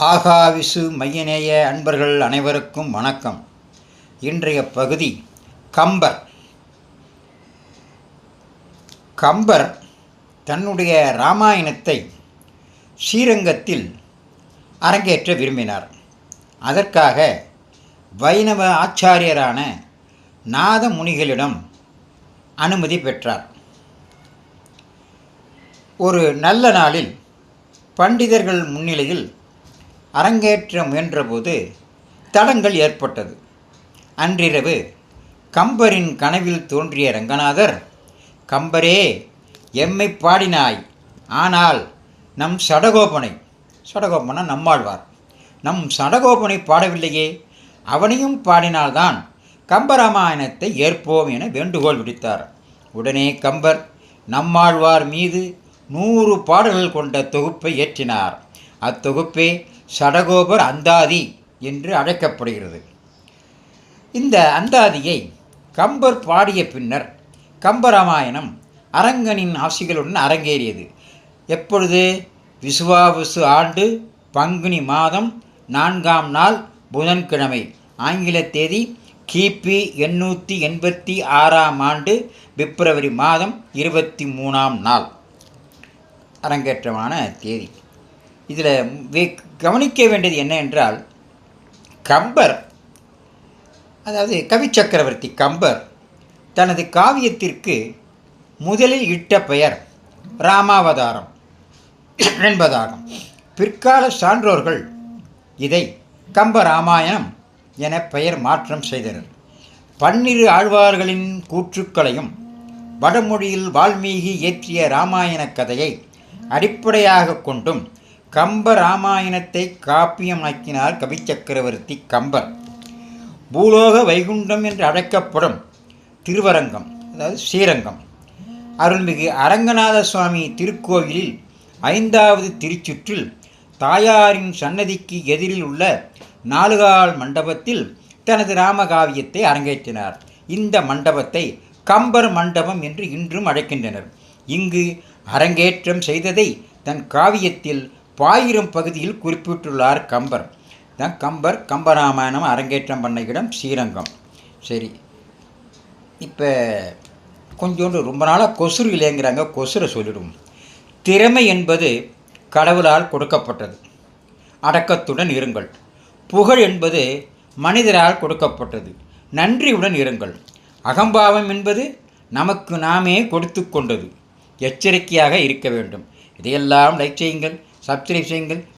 ஆகாவிசு மையநேய அன்பர்கள் அனைவருக்கும் வணக்கம். இன்றைய பகுதி கம்பர். கம்பர் தன்னுடைய இராமாயணத்தை ஸ்ரீரங்கத்தில் அரங்கேற்ற விரும்பினார். அதற்காக வைணவ ஆச்சாரியரான நாத முனிகளிடம் அனுமதி பெற்றார். ஒரு நல்ல நாளில் பண்டிதர்கள் முன்னிலையில் அரங்கேற்ற முயன்றபோது தடங்கள் ஏற்பட்டது. அன்றிரவு கம்பரின் கனவில் தோன்றிய ரங்கநாதர் கம்பரே எம்மை பாடினாய். ஆனால் நம் சடகோபனை சடகோபனா நம்மாழ்வார் நம் சடகோபனை பாடவில்லையே. அவனையும் பாடினால்தான் கம்பராமாயணத்தை ஏற்போம் என வேண்டுகோள் விடுத்தார். உடனே கம்பர் நம்மாழ்வார் மீது நூறு பாடல்கள் கொண்ட தொகுப்பை ஏற்றினார். அத்தொகுப்பே சடகோபர் அந்தாதி என்று அழைக்கப்படுகிறது. இந்த அந்தாதியை கம்பர் பாடிய பின்னர் கம்பராமாயணம் அரங்கனின் ஆசிகளுடன் அரங்கேறியது. எப்பொழுது? விசுவாவுசு ஆண்டு பங்குனி மாதம் நான்காம் நாள் புதன்கிழமை ஆங்கில தேதி கிபி எண்ணூற்றி எண்பத்தி ஆறாம் ஆண்டு பிப்ரவரி மாதம் இருபத்தி மூணாம் நாள். அரங்கேற்றமான தேதி. இதில் கவனிக்க வேண்டியது என்ன என்றால் கம்பர் அதாவது கவி சக்கரவர்த்தி கம்பர் தனது காவியத்திற்கு முதலில் இட்ட பெயர் ராமாவதாரம் என்பதாகும். பிற்கால சான்றோர்கள் இதை கம்ப ராமாயணம் என பெயர் மாற்றம் செய்தனர். பன்னிரு ஆழ்வார்களின் கூற்றுக்களையும் வடமொழியில் வால்மீகி இயற்றிய ராமாயண கதையை அடிப்படையாக கொண்டும் கம்ப ராமாயணத்தை காப்பியமாக்கினார் கவிச்சக்கரவர்த்தி கம்பர். பூலோக வைகுண்டம் என்று அழைக்கப்படும் திருவரங்கம் அதாவது ஸ்ரீரங்கம். அருள்மிகு அரங்கநாத சுவாமி திருக்கோவிலில் ஐந்தாவது திருச்சுற்றில் தாயாரின் சன்னதிக்கு எதிரில் உள்ள நாலுகால் மண்டபத்தில் தனது ராமகாவியத்தை அரங்கேற்றினார். இந்த மண்டபத்தை கம்பர் மண்டபம் என்று இன்றும் அழைக்கின்றனர். இங்கு அரங்கேற்றம் செய்ததை தன் காவியத்தில் பாயிரம் பகுதியில் குறிப்பிட்டுள்ளார் கம்பர். தான் கம்பர் கம்பராமாயணம் அரங்கேற்றம் பண்ண இடம் ஸ்ரீரங்கம். சரி. இப்போ கொஞ்சோண்டு ரொம்ப நாளாக கொசுறு இல்லைங்கிறாங்க கொசுரை சொல்லிடுவோம் திறமை என்பது கடவுளால் கொடுக்கப்பட்டது. அடக்கத்துடன் இருங்கள். புகழ் என்பது மனிதரால் கொடுக்கப்பட்டது. நன்றியுடன் இருங்கள். அகம்பாவம் என்பது நமக்கு நாமே கொடுத்து கொண்டது. எச்சரிக்கையாக இருக்க வேண்டும். இதையெல்லாம் லைக் செய்யுங்கள். சப்ஸ்கிரைப் செய்யுங்கள்.